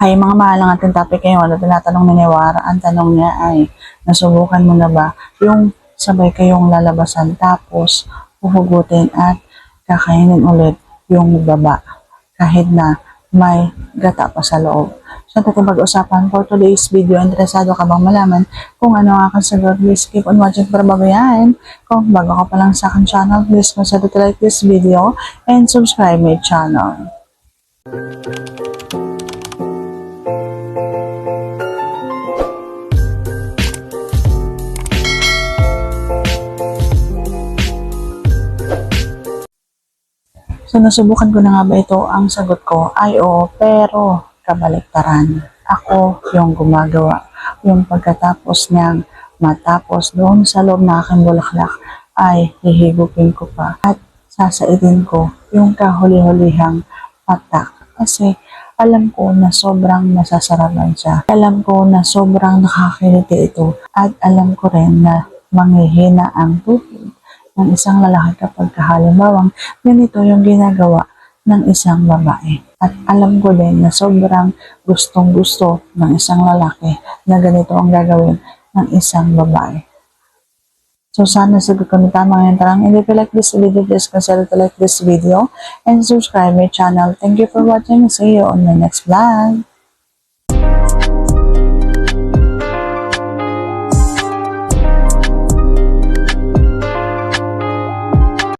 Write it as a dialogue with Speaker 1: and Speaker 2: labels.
Speaker 1: Ay, mga mahal ang ating topic ngayon. Ano tinatanong ni Newara? Ang tanong niya ay, nasubukan mo na ba yung sabay kayong lalabasan tapos huhugutin at kakainin ulit yung baba kahit na may gata pa sa loob. So, ito pag-usapan for today's video. Interesado ka bang malaman kung ano ang aking sagot? Please keep on watching para babayahin. Kung bago ka pa lang sa aking channel, please consider to like this video and subscribe my channel. So, nasubukan ko na nga ba ito? Ang sagot ko ay oo, pero kabaliktaran. Ako yung gumagawa. Yung pagkatapos niyang matapos doon sa loob na aking bulaklak ay hihigupin ko pa at sasaitin ko yung kahuli-hulihang patak. Kasi alam ko na sobrang nasasarapan siya. Alam ko na sobrang nakakiliti ito at alam ko rin na manghihina ang tubig ng isang lalaki kapag kahalimbawang ganito yung ginagawa ng isang babae. At alam ko din na sobrang gustong gusto ng isang lalaki na ganito ang gagawin ng isang babae. So sana sagot ko na ngayon tarang. If you like this video, please consider to like this video and subscribe my channel. Thank you for watching. See you on my next vlog.